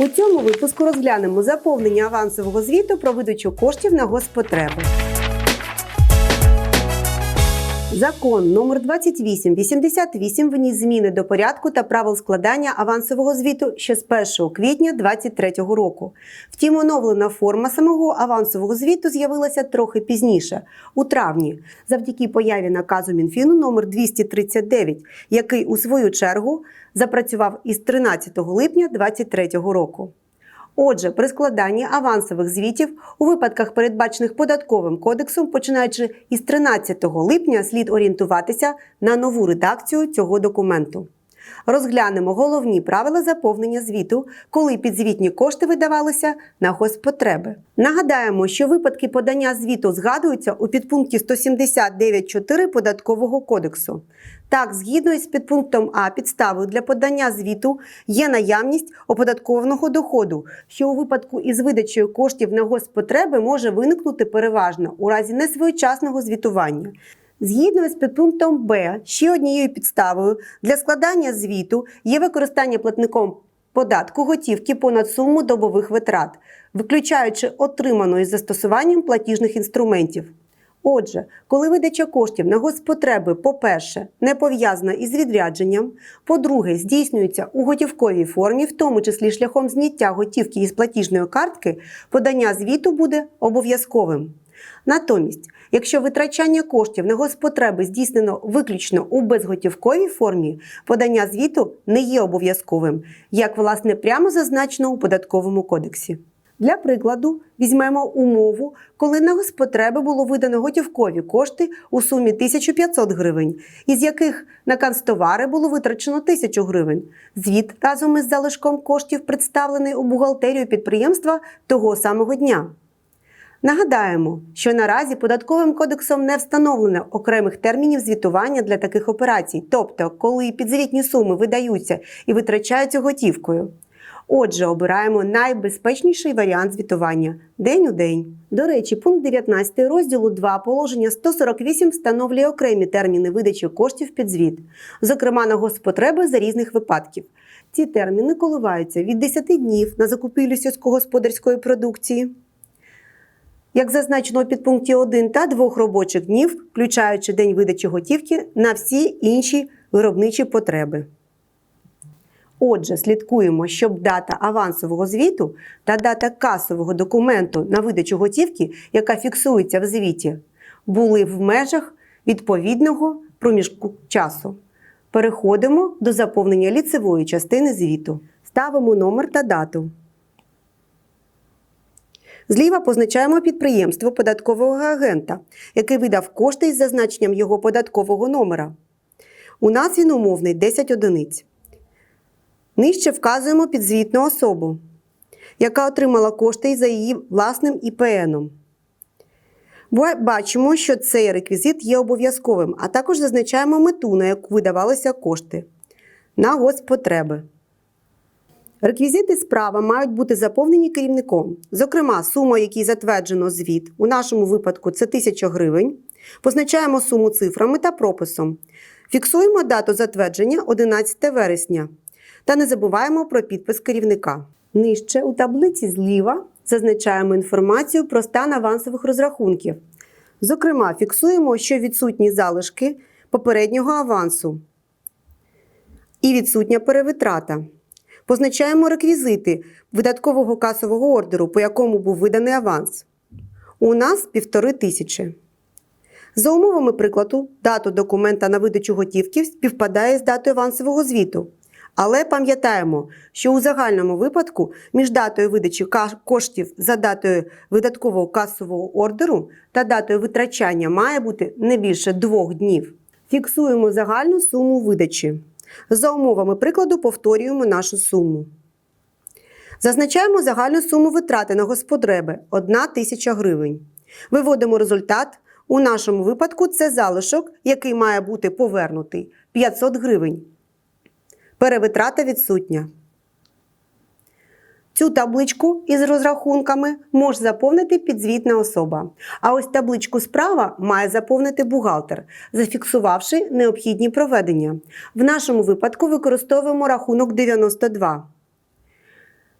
У цьому випуску розглянемо заповнення авансового звіту про видачу коштів на госпотреби. Закон номер 2888 вніс зміни до порядку та правил складання авансового звіту ще з 1 квітня 2023 року. Втім, оновлена форма самого авансового звіту з'явилася трохи пізніше, у травні, завдяки появі наказу Мінфіну номер 239, який у свою чергу запрацював із 13 липня 2023 року. Отже, при складанні авансових звітів у випадках, передбачених податковим кодексом, починаючи із 13 липня, слід орієнтуватися на нову редакцію цього документу. Розглянемо головні правила заповнення звіту, коли підзвітні кошти видавалися на госпотреби. Нагадаємо, що випадки подання звіту згадуються у підпункті 179.4 податкового кодексу. Так, згідно із підпунктом А, підставою для подання звіту є наявність оподаткованого доходу, що у випадку із видачею коштів на госпотреби може виникнути переважно у разі несвоєчасного звітування. Згідно з підпунктом Б, ще однією підставою для складання звіту є використання платником податку готівки понад суму добових витрат, виключаючи отриману із застосуванням платіжних інструментів. Отже, коли видача коштів на госпотреби, по-перше, не пов'язана із відрядженням, по-друге, здійснюється у готівковій формі, в тому числі шляхом зняття готівки із платіжної картки, подання звіту буде обов'язковим. Натомість, якщо витрачання коштів на госпотреби здійснено виключно у безготівковій формі, подання звіту не є обов'язковим, як власне прямо зазначено у податковому кодексі. Для прикладу, візьмемо умову, коли на госпотреби було видано готівкові кошти у сумі 1500 гривень, із яких на канцтовари було витрачено 1000 гривень. Звіт разом із залишком коштів представлений у бухгалтерію підприємства того самого дня. Нагадаємо, що наразі податковим кодексом не встановлено окремих термінів звітування для таких операцій, тобто коли підзвітні суми видаються і витрачаються готівкою. Отже, обираємо найбезпечніший варіант звітування день у день. До речі, пункт 19 розділу 2 положення 148 встановлює окремі терміни видачі коштів під звіт, зокрема на госпотреби за різних випадків. Ці терміни коливаються від 10 днів на закупівлю сільськогосподарської продукції. Як зазначено у підпункті 1 та 2 робочих днів, включаючи день видачі готівки на всі інші виробничі потреби. Отже, слідкуємо, щоб дата авансового звіту та дата касового документу на видачу готівки, яка фіксується в звіті, були в межах відповідного проміжку часу. Переходимо до заповнення ліцевої частини звіту. Ставимо номер та дату. Зліва позначаємо підприємство податкового агента, який видав кошти із зазначенням його податкового номера. У нас він умовний 10 одиниць. Нижче вказуємо підзвітну особу, яка отримала кошти за її власним ІПНом. Бачимо, що цей реквізит є обов'язковим, а також зазначаємо мету, на яку видавалися кошти на госпотреби. Реквізити справа мають бути заповнені керівником. Зокрема, сума, якій затверджено звіт, у нашому випадку це 1000 гривень. Позначаємо суму цифрами та прописом. Фіксуємо дату затвердження 11 вересня. Та не забуваємо про підпис керівника. Нижче у таблиці зліва зазначаємо інформацію про стан авансових розрахунків. Зокрема, фіксуємо, що відсутні залишки попереднього авансу і відсутня перевитрата. Позначаємо реквізити видаткового касового ордеру, по якому був виданий аванс. У нас півтори тисячі. За умовами прикладу, дату документа на видачу готівки співпадає з датою авансового звіту. Але пам'ятаємо, що у загальному випадку між датою видачі коштів за датою видаткового касового ордеру та датою витрачання має бути не більше двох днів. Фіксуємо загальну суму видачі. За умовами прикладу повторюємо нашу суму. Зазначаємо загальну суму витрати на госпотреби 1 тисяча гривень. Виводимо результат. У нашому випадку це залишок, який має бути повернутий 500 гривень. Перевитрата відсутня. Цю табличку із розрахунками може заповнити підзвітна особа. А ось табличку справа має заповнити бухгалтер, зафіксувавши необхідні проведення. В нашому випадку використовуємо рахунок 92.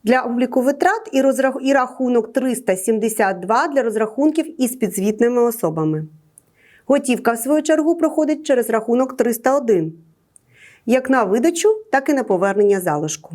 для обліку витрат і, розрах... і рахунок 372 для розрахунків із підзвітними особами. Готівка, в свою чергу, проходить через рахунок 301 як на видачу, так і на повернення залишку.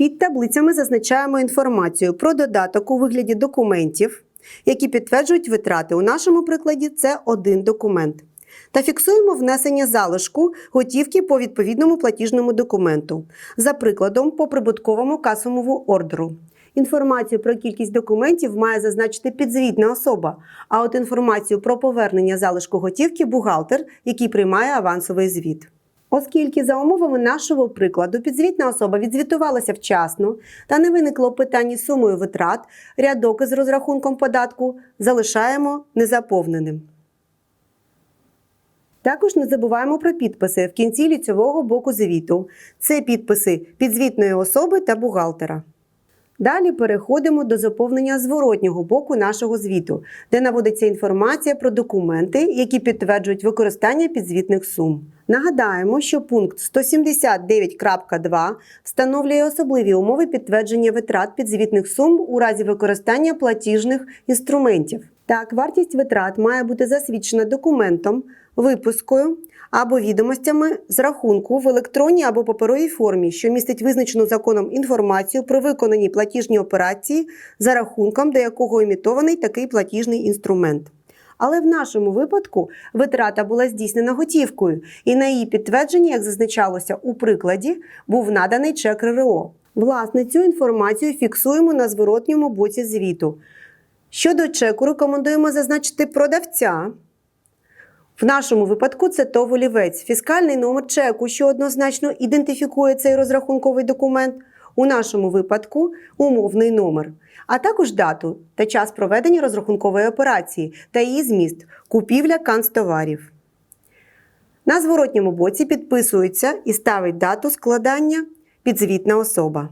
Під таблицями зазначаємо інформацію про додаток у вигляді документів, які підтверджують витрати. У нашому прикладі це один документ. Та фіксуємо внесення залишку готівки по відповідному платіжному документу, за прикладом по прибутковому касовому ордеру. Інформацію про кількість документів має зазначити підзвітна особа, а от інформацію про повернення залишку готівки бухгалтер, який приймає авансовий звіт. Оскільки за умовами нашого прикладу підзвітна особа відзвітувалася вчасно та не виникло питання сумою витрат, рядок із розрахунком податку залишаємо незаповненим. Також не забуваємо про підписи в кінці ліцьового боку звіту. Це підписи підзвітної особи та бухгалтера. Далі переходимо до заповнення зворотнього боку нашого звіту, де наводиться інформація про документи, які підтверджують використання підзвітних сум. Нагадаємо, що пункт 179.2 встановлює особливі умови підтвердження витрат підзвітних сум у разі використання платіжних інструментів. Так, вартість витрат має бути засвідчена документом, випускою або відомостями з рахунку в електронній або паперовій формі, що містить визначену законом інформацію про виконані платіжні операції за рахунком, до якого імітований такий платіжний інструмент. Але в нашому випадку витрата була здійснена готівкою, і на її підтвердження, як зазначалося у прикладі, був наданий чек РРО. Власне, цю інформацію фіксуємо на зворотньому боці звіту. Щодо чеку, рекомендуємо зазначити продавця. В нашому випадку це ТОВ олівець, фіскальний номер чеку, що однозначно ідентифікує цей розрахунковий документ. У нашому випадку умовний номер, а також дату та час проведення розрахункової операції та її зміст купівля канцтоварів. На зворотньому боці підписується і ставить дату складання підзвітна особа.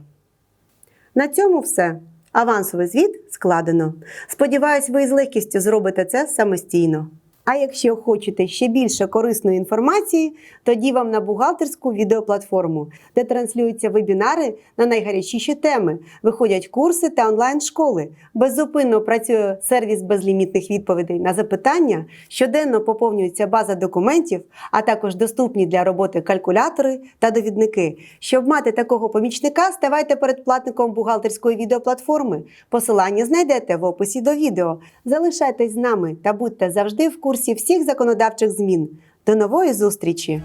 На цьому все. Авансовий звіт складено. Сподіваюсь, ви з легкістю зробите це самостійно. А якщо хочете ще більше корисної інформації, тоді вам на бухгалтерську відеоплатформу, де транслюються вебінари на найгарячіші теми, виходять курси та онлайн-школи. Беззупинно працює сервіс безлімітних відповідей на запитання, щоденно поповнюється база документів, а також доступні для роботи калькулятори та довідники. Щоб мати такого помічника, ставайте передплатником бухгалтерської відеоплатформи. Посилання знайдете в описі до відео. Залишайтесь з нами та будьте завжди в курсі всіх законодавчих змін. До нової зустрічі!